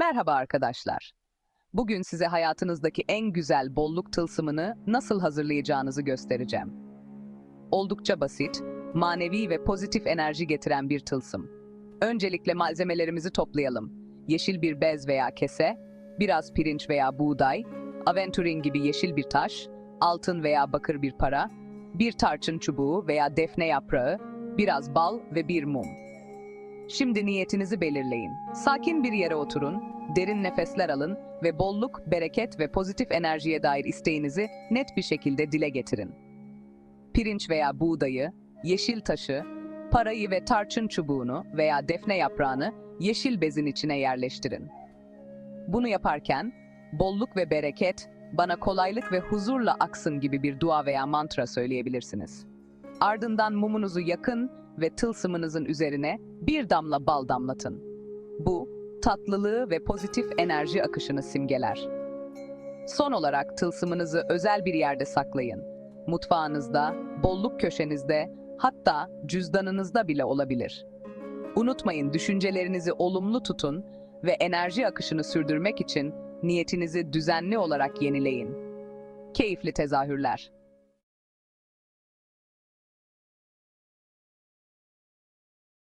Merhaba arkadaşlar. Bugün size hayatınızdaki en güzel bolluk tılsımını nasıl hazırlayacağınızı göstereceğim. Oldukça basit, manevi ve pozitif enerji getiren bir tılsım. Öncelikle malzemelerimizi toplayalım. Yeşil bir bez veya kese, biraz pirinç veya buğday, aventurin gibi yeşil bir taş, altın veya bakır bir para, bir tarçın çubuğu veya defne yaprağı, biraz bal ve bir mum. Şimdi niyetinizi belirleyin. Sakin bir yere oturun, derin nefesler alın ve bolluk, bereket ve pozitif enerjiye dair isteğinizi net bir şekilde dile getirin. Pirinç veya buğdayı, yeşil taşı, parayı ve tarçın çubuğunu veya defne yaprağını yeşil bezin içine yerleştirin. Bunu yaparken bolluk ve bereket bana kolaylık ve huzurla aksın gibi bir dua veya mantra söyleyebilirsiniz. Ardından mumunuzu yakın ve tılsımınızın üzerine bir damla bal damlatın. Bu, tatlılığı ve pozitif enerji akışını simgeler. Son olarak tılsımınızı özel bir yerde saklayın. Mutfağınızda, bolluk köşenizde, hatta cüzdanınızda bile olabilir. Unutmayın düşüncelerinizi olumlu tutun ve enerji akışını sürdürmek için niyetinizi düzenli olarak yenileyin. Keyifli tezahürler.